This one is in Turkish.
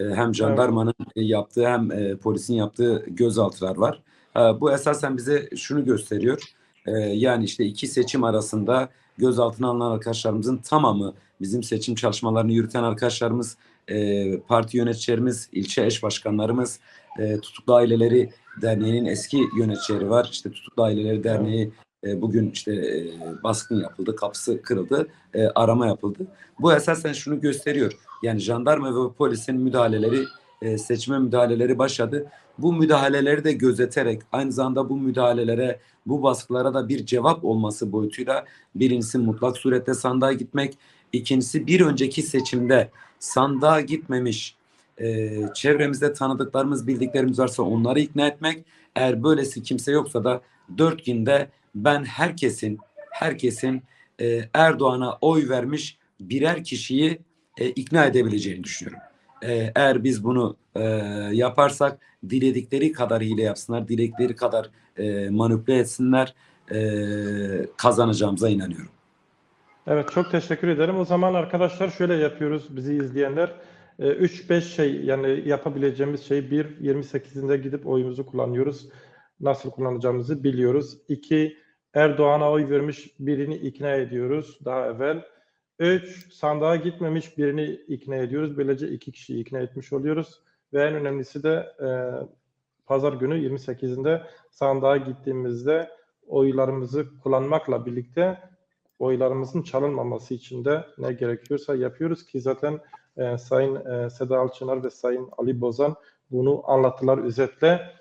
E, hem jandarmanın yaptığı hem e, polisin yaptığı gözaltılar var. Bu esasen bize şunu gösteriyor. E, yani işte iki seçim arasında gözaltına alınan arkadaşlarımızın tamamı bizim seçim çalışmalarını yürüten arkadaşlarımız, e, parti yöneticilerimiz, ilçe eş başkanlarımız, e, Tutuklu Aileleri Derneği'nin eski yöneticileri var. İşte Tutuklu Aileleri Derneği e, bugün işte e, baskın yapıldı, kapısı kırıldı, e, arama yapıldı. Bu esasen şunu gösteriyor. Yani jandarma ve polisin müdahaleleri, e, seçime müdahaleleri başladı. Bu müdahaleleri de gözeterek aynı zamanda bu müdahalelere, bu baskılara da bir cevap olması boyutuyla birincisi mutlak surette sandığa gitmek, ikincisi bir önceki seçimde sandığa gitmemiş e, çevremizde tanıdıklarımız, bildiklerimiz varsa onları ikna etmek. Eğer böylesi kimse yoksa da dört günde ben herkesin herkesin e, Erdoğan'a oy vermiş birer kişiyi e, ikna edebileceğini düşünüyorum. E, eğer biz bunu e, yaparsak diledikleri kadar hile yapsınlar, diledikleri kadar e, manipüle etsinler, e, kazanacağımıza inanıyorum. Evet çok teşekkür ederim. O zaman arkadaşlar şöyle yapıyoruz bizi izleyenler. 3-5 şey yani yapabileceğimiz şey bir 28'inde gidip oyumuzu kullanıyoruz. Nasıl kullanacağımızı biliyoruz. 2 Erdoğan'a oy vermiş birini ikna ediyoruz daha evvel. 3 sandığa gitmemiş birini ikna ediyoruz. Böylece iki kişiyi ikna etmiş oluyoruz. Ve en önemlisi de e, pazar günü 28'inde sandığa gittiğimizde oylarımızı kullanmakla birlikte oylarımızın çalınmaması için de ne gerekiyorsa yapıyoruz ki zaten e, Sayın e, Seda Alçınar ve Sayın Ali Bozan bunu anlattılar özetle.